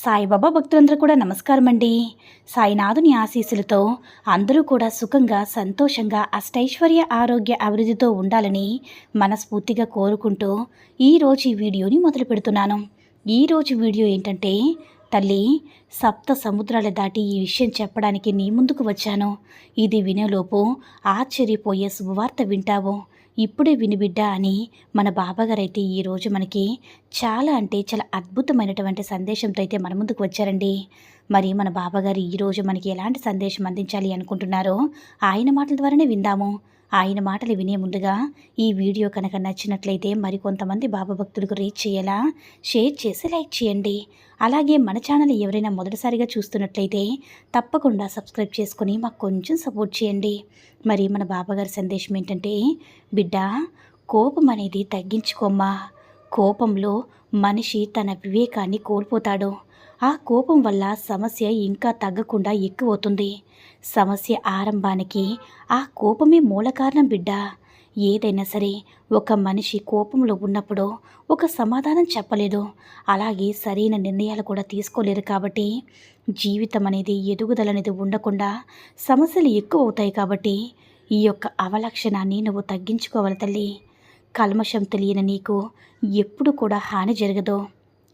సాయిబాబా భక్తులందరూ కూడా నమస్కారం అండి సాయినాథుని ఆశీస్సులతో అందరూ కూడా సుఖంగా సంతోషంగా అష్టైశ్వర్య ఆరోగ్య అభివృద్ధితో ఉండాలని మనస్ఫూర్తిగా కోరుకుంటూ ఈరోజు ఈ వీడియోని మొదలు పెడుతున్నాను. ఈరోజు వీడియో ఏంటంటే తల్లి సప్త సముద్రాల దాటి ఈ విషయం చెప్పడానికి నీ ముందుకు వచ్చాను. ఇది వినేలోపు ఆశ్చర్యపోయే శుభవార్త వింటావు. ఇప్పుడే వినిబిడ్డ అని మన బాబాగారు అయితే ఈరోజు మనకి చాలా అంటే చాలా అద్భుతమైనటువంటి సందేశంతో అయితే మన ముందుకు వచ్చారండి. మరి మన బాబాగారు ఈరోజు మనకి ఎలాంటి సందేశం అందించాలి అనుకుంటున్నారో ఆయన మాటల ద్వారానే విందాము. ఆయన మాటలు వినే ముందుగా ఈ వీడియో కనుక నచ్చినట్లయితే మరికొంతమంది బాబా భక్తులకు రీచ్ చేయాలా షేర్ చేసి లైక్ చేయండి. అలాగే మన ఛానల్ ఎవరైనా మొదటిసారిగా చూస్తున్నట్లయితే తప్పకుండా సబ్స్క్రైబ్ చేసుకుని మాకు కొంచెం సపోర్ట్ చేయండి. మరి మన బాబాగారి సందేశం ఏంటంటే బిడ్డ కోపం అనేది తగ్గించుకోమ్మా. కోపంలో మనిషి తన వివేకాన్ని కోల్పోతాడు. ఆ కోపం వల్ల సమస్య ఇంకా తగ్గకుండా ఎక్కువవుతుంది. సమస్య ఆరంభానికి ఆ కోపమే మూల కారణం బిడ్డ. ఏదైనా సరే ఒక మనిషి కోపంలో ఉన్నప్పుడు ఒక సమాధానం చెప్పలేదు. అలాగే సరైన నిర్ణయాలు కూడా తీసుకోలేరు కాబట్టి జీవితం అనేది ఎదుగుదల అనేది ఉండకుండా సమస్యలు ఎక్కువ అవుతాయి కాబట్టి ఈ యొక్క అవలక్షణాన్ని నువ్వు తగ్గించుకోవాలి తల్లి. కల్మషం తెలియని నీకు ఎప్పుడు కూడా హాని జరగదు.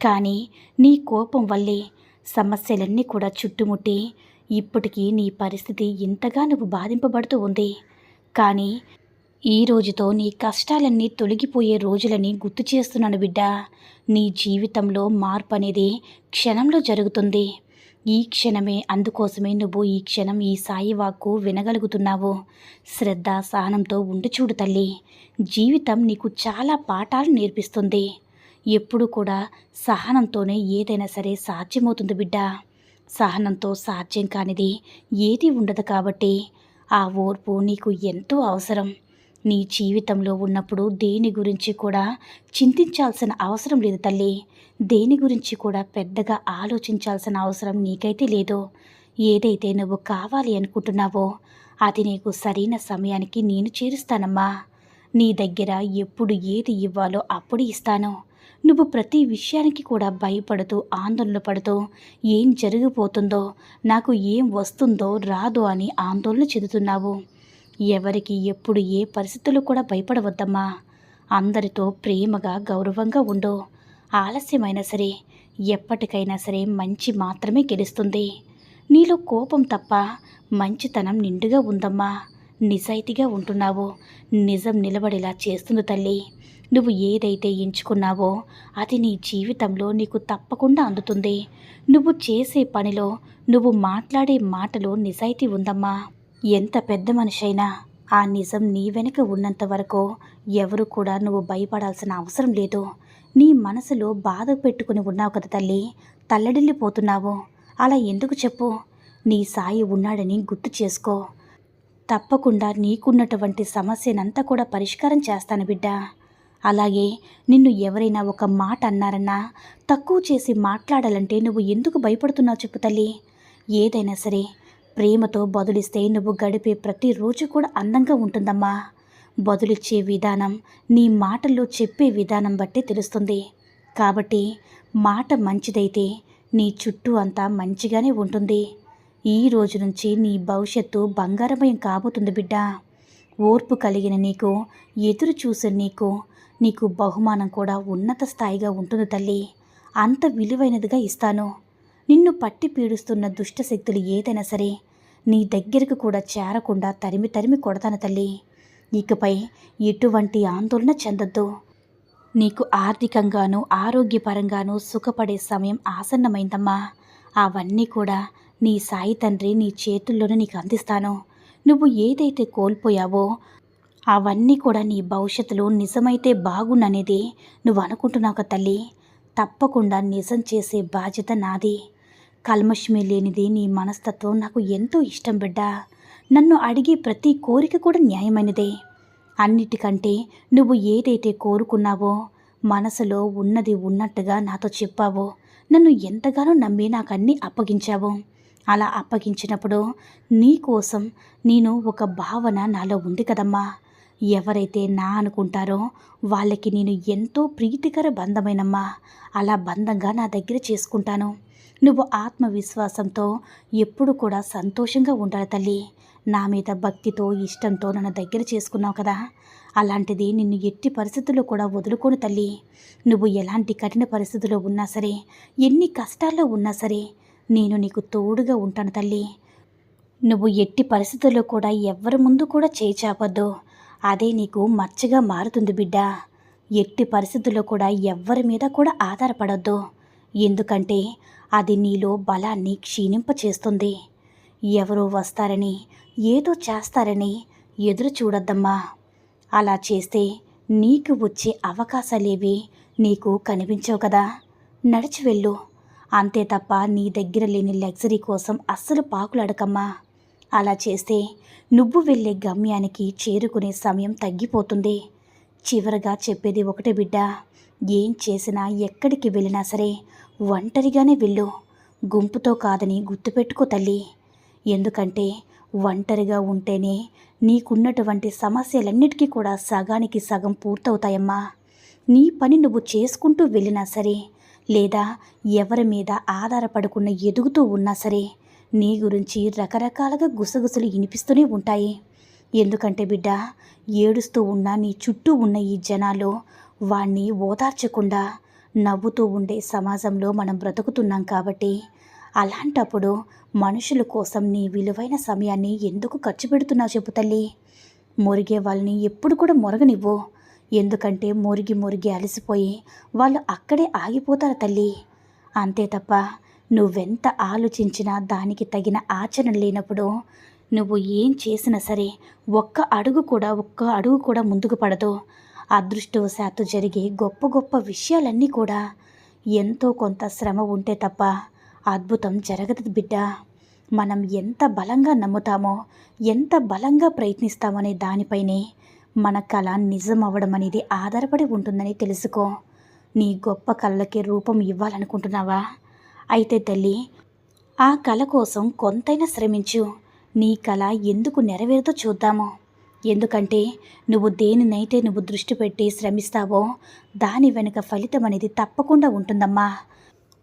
కానీ నీ కోపం వల్లే సమస్యలన్నీ కూడా చుట్టుముట్టి. ఇప్పటికీ నీ పరిస్థితి ఇంతగా నువ్వు బాధింపబడుతూ ఉంది. కానీ ఈ రోజుతో నీ కష్టాలన్నీ తొలగిపోయే రోజులని గుర్తు చేస్తున్నాను బిడ్డ. నీ జీవితంలో మార్పు అనేది క్షణంలో జరుగుతుంది. ఈ క్షణమే అందుకోసమే నువ్వు ఈ క్షణం ఈ సాయి వాక్కు వినగలుగుతున్నావు. శ్రద్ధ సహనంతో ఉండి చూడు తల్లి. జీవితం నీకు చాలా పాఠాలు నేర్పిస్తుంది. ఎప్పుడు కూడా సహనంతోనే ఏదైనా సరే సాధ్యమవుతుంది బిడ్డ. సహనంతో సాధ్యం కానిది ఏది ఉండదు కాబట్టి ఆ ఓర్పు నీకు ఎంతో అవసరం. నీ జీవితంలో ఉన్నప్పుడు దేని గురించి కూడా చింతించాల్సిన అవసరం లేదు తల్లి. దేని గురించి కూడా పెద్దగా ఆలోచించాల్సిన అవసరం నీకైతే లేదు. ఏదైతే నువ్వు కావాలి అనుకుంటున్నావో అది నీకు సరైన సమయానికి నేను చేరుస్తానమ్మా. నీ దగ్గర ఎప్పుడు ఏది ఇవ్వాలో అప్పుడు ఇస్తాను. నువ్వు ప్రతి విషయానికి కూడా భయపడుతూ ఆందోళన పడుతూ ఏం జరిగిపోతుందో నాకు ఏం వస్తుందో రాదో అని ఆందోళన చెందుతున్నావు. ఎవరికి ఎప్పుడు ఏ పరిస్థితులు కూడా భయపడవద్దమ్మా. అందరితో ప్రేమగా గౌరవంగా ఉండు. ఆలస్యమైనా సరే ఎప్పటికైనా సరే మంచి మాత్రమే గెలుస్తుంది. నీలో కోపం తప్ప మంచితనం నిండుగా ఉందమ్మా. నిజాయితీగా ఉంటున్నావు. నిజం నిలబడేలా చేస్తుంది తల్లి. నువ్వు ఏదైతే ఎంచుకున్నావో అది నీ జీవితంలో నీకు తప్పకుండా అందుతుంది. నువ్వు చేసే పనిలో నువ్వు మాట్లాడే మాటలో నిజాయితీ ఉందమ్మా. ఎంత పెద్ద మనిషైనా ఆ నిజం నీ వెనుక ఉన్నంత వరకు ఎవరు కూడా నువ్వు భయపడాల్సిన అవసరం లేదు. నీ మనసులో బాధ పెట్టుకుని ఉన్నావు కదా తల్లి. తల్లడిల్లిపోతున్నావు. అలా ఎందుకు చెప్పు? నీ సాయి ఉన్నాడని గుర్తు చేసుకో. తప్పకుండా నీకున్నటువంటి సమస్యనంతా కూడా పరిష్కారం చేస్తాను బిడ్డ. అలాగే నిన్ను ఎవరైనా ఒక మాట అన్నారన్నా తక్కువ చేసి మాట్లాడాలంటే నువ్వు ఎందుకు భయపడుతున్నావు చెప్పు తల్లి. ఏదైనా సరే ప్రేమతో బదులిస్తే నువ్వు గడిపే ప్రతిరోజు కూడా అందంగా ఉంటుందమ్మా. బదులిచ్చే విధానం నీ మాటల్లో చెప్పే విధానం బట్టి తెలుస్తుంది. కాబట్టి మాట మంచిదైతే నీ చుట్టూ అంతా మంచిగానే ఉంటుంది. ఈ రోజు నుంచి నీ భవిష్యత్తు బంగారమయం కాబోతుంది బిడ్డ. ఓర్పు కలిగిన నీకు ఎదురు చూసిన నీకు నీకు బహుమానం కూడా ఉన్నత స్థాయిగా ఉంటుంది తల్లి. అంత విలువైనదిగా ఇస్తాను. నిన్ను పట్టి పీడిస్తున్న దుష్ట శక్తులు ఏదైనా సరే నీ దగ్గరకు కూడా చేరకుండా తరిమి తరిమి కొడతాను తల్లి. ఇకపై ఎటువంటి ఆందోళన చెందొద్దు. నీకు ఆర్థికంగాను ఆరోగ్యపరంగానూ సుఖపడే సమయం ఆసన్నమైందమ్మా. అవన్నీ కూడా నీ సాయి తండ్రి నీ చేతుల్లోనే నీకు అందిస్తాను. నువ్వు ఏదైతే కోల్పోయావో అవన్నీ కూడా నీ భవిష్యత్తులో నిజమైతే బాగుండనేది నువ్వు అనుకుంటున్నావు తల్లి. తప్పకుండా నిజం చేసే బాధ్యత నాది. కల్మషమే లేనిది నీ మనస్తత్వం నాకు ఎంతో ఇష్టం బిడ్డ. నన్ను అడిగే ప్రతి కోరిక కూడా న్యాయమైనదే. అన్నిటికంటే నువ్వు ఏదైతే కోరుకున్నావో మనసులో ఉన్నది ఉన్నట్టుగా నాతో చెప్పావో నన్ను ఎంతగానో నమ్మి నాకు అన్నీ అప్పగించావు. అలా అప్పగించినప్పుడు నీ కోసం నేను ఒక భావన నాలో ఉంది కదమ్మా. ఎవరైతే నా అనుకుంటారో వాళ్ళకి నేను ఎంతో ప్రీతికర బంధమైనమ్మా. అలా బంధంగా నా దగ్గర చేసుకుంటాను. నువ్వు ఆత్మవిశ్వాసంతో ఎప్పుడు కూడా సంతోషంగా ఉండాలి తల్లి. నా మీద భక్తితో ఇష్టంతో నన్ను దగ్గర చేసుకున్నావు కదా. అలాంటిది నిన్ను ఎట్టి పరిస్థితుల్లో కూడా వదులుకోను తల్లి. నువ్వు ఎలాంటి కఠిన పరిస్థితుల్లో ఉన్నా సరే ఎన్ని కష్టాల్లో ఉన్నా సరే నేను నీకు తోడుగా ఉంటాను తల్లి. నువ్వు ఎట్టి పరిస్థితుల్లో కూడా ఎవ్వరి ముందు కూడా చేయి చాపొద్దు. అదే నీకు మచ్చగా మారుతుంది బిడ్డ. ఎట్టి పరిస్థితుల్లో కూడా ఎవ్వరి మీద కూడా ఆధారపడొద్దు. ఎందుకంటే అది నీలో బలాన్ని క్షీణింపచేస్తుంది. ఎవరో వస్తారని ఏదో చేస్తారని ఎదురు చూడొద్దమ్మా. అలా చేస్తే నీకు వచ్చే అవకాశాలేవి నీకు కనిపించవు కదా. నడిచి వెళ్ళు. అంతే తప్ప నీ దగ్గర లేని లగ్జరీ కోసం అస్సలు పాకులాడకమ్మా. అలా చేస్తే నువ్వు వెళ్ళే గమ్యానికి చేరుకునే సమయం తగ్గిపోతుంది. చివరగా చెప్పేది ఒకటే బిడ్డ ఏం చేసినా ఎక్కడికి వెళ్ళినా సరే ఒంటరిగానే వెళ్ళు. గుంపుతో కాదని గుర్తుపెట్టుకో తల్లి. ఎందుకంటే ఒంటరిగా ఉంటేనే నీకున్నటువంటి సమస్యలన్నిటికీ కూడా సగానికి సగం పూర్తవుతాయమ్మా. నీ పని నువ్వు చేసుకుంటూ వెళ్ళినా సరే లేదా ఎవరి మీద ఆధారపడకుండా ఎదుగుతూ ఉన్నా సరే నీ గురించి రకరకాలుగా గుసగుసలు వినిపిస్తూనే ఉంటాయి. ఎందుకంటే బిడ్డ ఏడుస్తూ ఉన్న నీ చుట్టూ ఉన్న ఈ జనాలు వాణ్ణి ఓదార్చకుండా నవ్వుతూ ఉండే సమాజంలో మనం బ్రతుకుతున్నాం కాబట్టి అలాంటప్పుడు మనుషుల కోసం నీ విలువైన సమయాన్ని ఎందుకు ఖర్చు పెడుతున్నావు చెప్పు తల్లి. మురిగే వాళ్ళని ఎప్పుడు కూడా మొరగనివ్వు. ఎందుకంటే మురిగి మురిగి అలసిపోయి వాళ్ళు అక్కడే ఆగిపోతారు తల్లి. అంతే తప్ప నువ్వెంత ఆలోచించినా దానికి తగిన ఆచరణ లేనప్పుడు నువ్వు ఏం చేసినా సరే ఒక్క అడుగు కూడా ఒక్క అడుగు కూడా ముందుకు పడదు. అదృష్టవశాత్తు జరిగే గొప్ప గొప్ప విషయాలన్నీ కూడా ఎంతో కొంత శ్రమ ఉంటే తప్ప అద్భుతం జరగదు బిడ్డ. మనం ఎంత బలంగా నమ్ముతామో ఎంత బలంగా ప్రయత్నిస్తామనే దానిపైనే మన కళ నిజం అవ్వడం అనేది ఆధారపడి ఉంటుందని తెలుసుకో. నీ గొప్ప కళ్ళకి రూపం ఇవ్వాలనుకుంటున్నావా? అయితే తల్లి ఆ కళ కోసం కొంతైనా శ్రమించు. నీ కళ ఎందుకు నెరవేరుతో చూద్దాము? ఎందుకంటే నువ్వు దేనినైతే నువ్వు దృష్టి పెట్టి శ్రమిస్తావో దాని వెనుక ఫలితం అనేది తప్పకుండా ఉంటుందమ్మా.